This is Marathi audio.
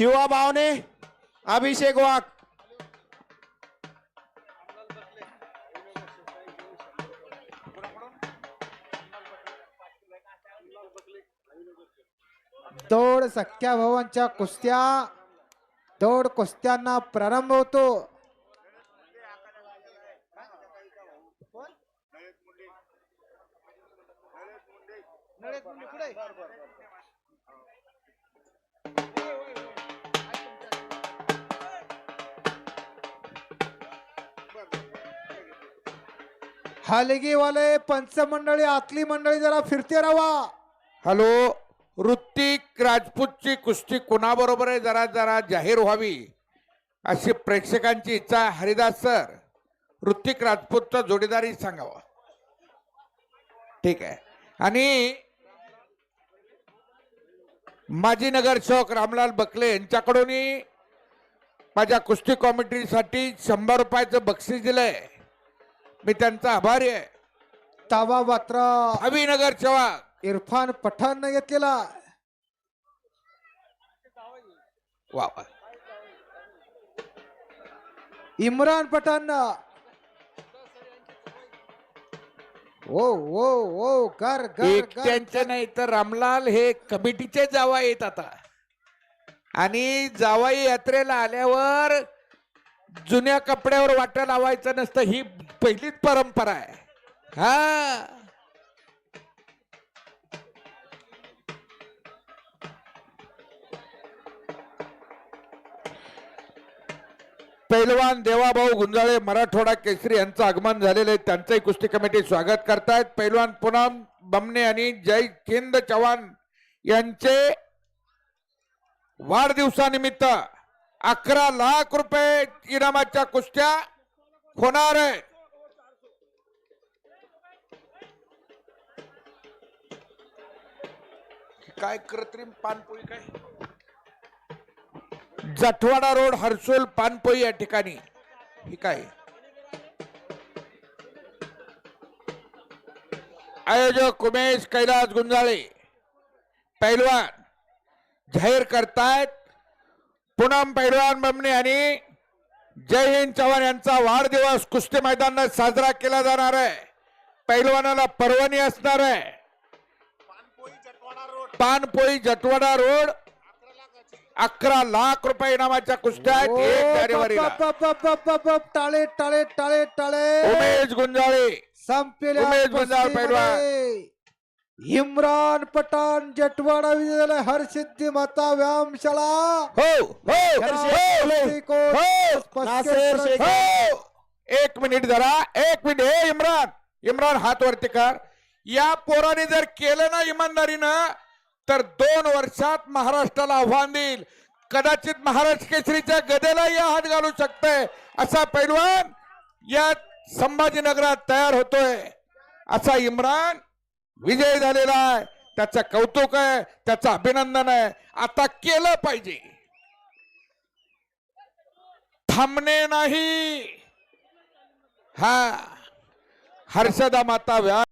शिवा भावने अभिषेक वाघ दौड सख्या भावांच्या कुस्त्या दौड कुस्त्यांना प्रारंभ होतो हलगीवाले पंचमंडळी आतली मंडळी जरा फिरते राहा हॅलो ऋतिक राजपूतची कुस्ती कुणाबरोबर आहे? जरा जरा जाहीर व्हावी. अशी प्रेक्षकांची इच्छा आहे. हरिदास सर ऋतिक राजपूतचा जोडीदारी सांगावा. ठीक आहे. आणि माजी नगरसेवक रामलाल बकले यांच्याकडून माझ्या कुस्ती कॉमेंट्रीसाठी शंभर रुपयाचं बक्षीस दिलंय. मी त्यांचा आभारी आहे. ताबा मात्र हवी नगरसेवक इरफान पठाण घेतलेला. वा वा. इम्रान पठाण ओ ओ ओ कर एकट्यांचे नाही तर रामलाल हे कमिटीचे जावा येत आता. आणि जावाई यात्रेला आल्यावर जुन्या कपड्यावर वाटा लावायचं नसतं ही पहिलीच परंपरा आहे. हा. पैलवान देवाभाऊ गुंजाळे मराठवाडा केसरी यांचं आगमन झालेलं आहे. त्यांचंही कुस्ती कमिटी स्वागत करतायत. पैलवान पूनम बमणे आणि जय किंद चव्हाण यांचे वाढदिवसानिमित्त अकरा लाख रुपये इनामाच्या कुस्त्या होणार आहे. काय कृत्रिम पानपोळी काय? जठवाडा रोड हर्सुल पानपोई या ठिकाणी. ही काय? आयोजक उमेश कैलास गुंजाळे. पैलवान जाहीर करतायत पूनम पैलवान बमणे आणि जय हिंद चव्हाण यांचा वाढदिवस कुस्ती मैदानात साजरा केला जाणार आहे. पैलवानाला परवानी असणार आहे. पानपोई जटवाडा रोड. अकरा लाख रुपये इनामाच्या कुस्त्या आहेत. एक जानेवारीला. टाळे टाळे टाळे टाळे. उमेश गुंजाळे. संपलेल्या उमेश गुंजाळ कुस्तीमध्ये. इम्रान पठाण जटवाडा विजय हरसिद्धी माता व्यायामशाळा. हो हो हो हो नासेर शेख. हो एक मिनिट जरा एक मिनिट. हे इम्रान इम्रान हात वरती कर. या पोराने जर केलं ना इमानदारीनं तर दोन वर्षात महाराष्ट्राला आव्हान देईल. कदाचित महाराष्ट्र केसरीच्या गदेला या हात घालू शकतंय. असा पैलवान या संभाजीनगरात तयार होतोय. असा इम्रान विजय झालेला आहे. त्याचं कौतुक आहे त्याचं अभिनंदन आहे. आता केलं पाहिजे. थांबणे नाही. हा. हर्षदा माता व्या